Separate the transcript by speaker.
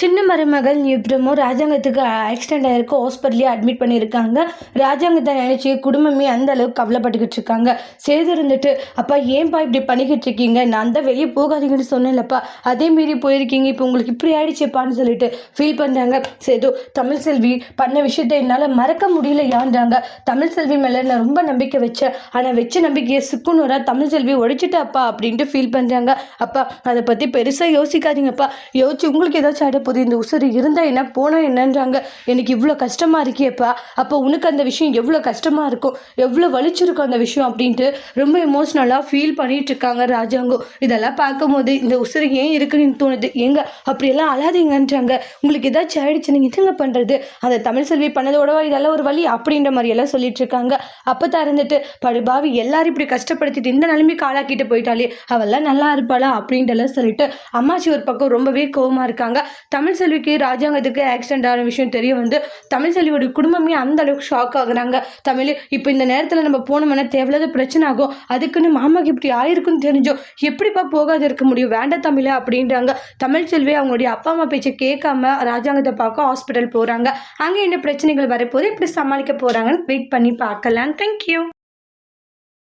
Speaker 1: சின்ன மருமகள் எப்படிமோ ராஜாங்கத்துக்கு ஆக்சிடென்ட் ஆகிருக்கு ஹாஸ்பிட்டலே அட்மிட் பண்ணியிருக்காங்க. ராஜாங்கத்தை நினச்சி குடும்பமே அந்த அளவுக்கு கவலைப்பட்டுக்கிட்டு இருக்காங்க. சேது இருந்துட்டு அப்பா ஏன்பா இப்படி பண்ணிக்கிட்டு இருக்கீங்க? நான் தான் வெளியே போகாதீங்கன்னு சொன்னேன்லப்பா. அதே மீறி போயிருக்கீங்க. இப்போ உங்களுக்கு இப்படி ஆயிடுச்சேப்பான்னு சொல்லிட்டு ஃபீல் பண்ணுறாங்க சேது தமிழ் செல்வி பண்ண விஷயத்த என்னால் மறக்க முடியல யான்றாங்க தமிழ் செல்வி மேலே நான் ரொம்ப நம்பிக்கை வச்சேன். ஆனால் வச்ச நம்பிக்கையை சுக்குநூறாக தமிழ் செல்வி உடைச்சிட்டாப்பா அப்படின்ட்டு ஃபீல் பண்ணுறாங்க அப்பா அதை பற்றி பெருசாக யோசிக்காதீங்கப்பா. யோசிச்சு உங்களுக்கு ஏதாச்சும் போது இந்த உசுறு இருந்தால் என்ன போனால் என்னன்றாங்க. எனக்கு இவ்வளோ கஷ்டமாக இருக்கியப்பா அப்போ உனக்கு அந்த விஷயம் எவ்வளோ கஷ்டமாக இருக்கும்? எவ்வளோ வலிச்சிருக்கும் அந்த விஷயம் அப்படின்ட்டு ரொம்ப எமோஷ்னலாக ஃபீல் பண்ணிட்டு இருக்காங்க ராஜாங்கோ இதெல்லாம் பார்க்கும்போது இந்த உசுறு ஏன் இருக்குன்னு தோணுது. ஏங்க அப்படியெல்லாம் அழாதீங்கன்றாங்க. உங்களுக்கு ஏதாச்சும் ஆயிடுச்சு நீங்கள் என்னங்க பண்ணுறது அந்த தமிழ் செல்வி பண்ணதோடவா? இதெல்லாம் ஒரு வழி அப்படின்ற மாதிரி எல்லாம் சொல்லிட்டு இருக்காங்க அப்போ தான் இருந்துட்டு படுபாவி எல்லாரும் இப்படி கஷ்டப்படுத்திட்டு இந்த நிலைமைக்கு ஆளாக்கிட்டு போயிட்டாலே அவெல்லாம் நல்லா இருப்பாளா? அப்படின்ட்டு சொல்லிட்டு அம்மாச்சி ஒரு பக்கம் ரொம்பவே கோவமாக இருக்காங்க. தமிழ் செல்விக்கு ராஜாங்கத்துக்கு ஆக்சிடென்ட் ஆன விஷயம் தெரிய வந்து தமிழ் செல்வியோட குடும்பமே அந்த அளவுக்கு ஷாக் ஆகுறாங்க. தமிழ் இப்போ இந்த நேரத்தில் நம்ம போனோம்னா தேவையில்லாத பிரச்சனை ஆகும். அதுக்குன்னு மாமாக்கு இப்படி ஆயிருக்குன்னு தெரிஞ்சோம் எப்படிப்பா போகாது இருக்க முடியும்? வேண்டாம் தமிழ் அப்படின்றாங்க. தமிழ் செல்வி அவங்களுடைய அப்பா அம்மா பேச்சை கேட்காம ராஜாங்கத்தை பார்க்க ஹாஸ்பிட்டல் போகிறாங்க அங்கே என்ன பிரச்சனைகள் வரப்போது எப்படி சமாளிக்க போகிறாங்கன்னு வெயிட் பண்ணி பார்க்கலாம். தேங்க்யூ